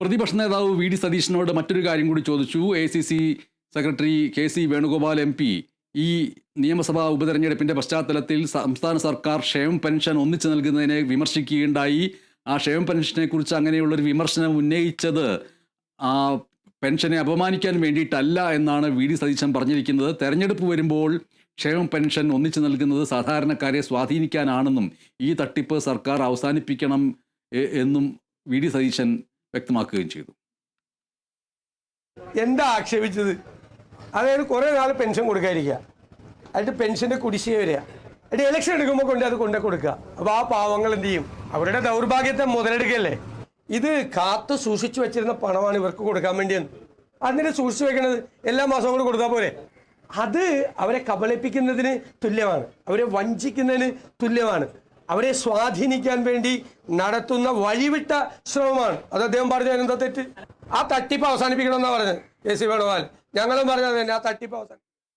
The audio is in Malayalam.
പ്രതിപക്ഷ നേതാവ് വി ഡി സതീശനോട് മറ്റൊരു കാര്യം കൂടി ചോദിച്ചു. A C C secretary K C Venugopal M P ഈ നിയമസഭാ ഉപതെരഞ്ഞെടുപ്പിന്റെ പശ്ചാത്തലത്തിൽ സംസ്ഥാന സർക്കാർ ക്ഷേമ പെൻഷൻ ഒന്നിച്ചു നൽകുന്നതിനെ വിമർശിക്കുകയുണ്ടായി. ആ ക്ഷേമ പെൻഷനെ കുറിച്ച് അങ്ങനെയുള്ളൊരു വിമർശനം ഉന്നയിച്ചത് ആ പെൻഷനെ അപമാനിക്കാൻ വേണ്ടിയിട്ടല്ല എന്നാണ് വി ഡി സതീശൻ പറഞ്ഞിരിക്കുന്നത്. തെരഞ്ഞെടുപ്പ് വരുമ്പോൾ ക്ഷേമ പെൻഷൻ ഒന്നിച്ചു നൽകുന്നത് സാധാരണക്കാരെ സ്വാധീനിക്കാനാണെന്നും ഈ തട്ടിപ്പ് സർക്കാർ അവസാനിപ്പിക്കണം എന്നും വി ഡി സതീശൻ വ്യക്തമാക്കുകയും ചെയ്തു. എന്താ ആക്ഷേപിച്ചത്? അതായത് കുറേ നാൾ പെൻഷൻ കൊടുക്കാതിരിക്കുക. എന്നിട്ട് പെൻഷന്റെ കുടിശ്ശിക വരിക. എന്നിട്ട് ഇലക്ഷൻ എടുക്കുമ്പോൾ കൊണ്ട് അത് കൊണ്ടു കൊടുക്കുക. അപ്പോൾ ആ പാവങ്ങൾ എന്ത് ചെയ്യും? അവരുടെ ദൗർഭാഗ്യത്തെ മുതലെടുക്കല്ലേ? ഇത് കാത്തു സൂക്ഷിച്ചു വെച്ചിരുന്ന പണമാണ് ഇവർക്ക് കൊടുക്കാൻ വേണ്ടിയെന്ന്. അതിനെ സൂക്ഷിച്ചു വെക്കുന്നത് എല്ലാ മാസവും കൂടെ കൊടുത്താൽ പോരെ? അത് അവരെ കബളിപ്പിക്കുന്നതിന് തുല്യമാണ്. അവരെ വഞ്ചിക്കുന്നതിന് തുല്യമാണ്. അവരെ സ്വാധീനിക്കാൻ വേണ്ടി നടത്തുന്ന വഴിവിട്ട ശ്രമമാണ്. അത് അദ്ദേഹം പറഞ്ഞു എന്താ തെറ്റ്? ആ തട്ടിപ്പ് അവസാനിപ്പിക്കണം എന്നാ പറഞ്ഞത്. K C Venugopal. ഞങ്ങളും പറഞ്ഞത് തന്നെ ആ തട്ടിപ്പ് അവസാനം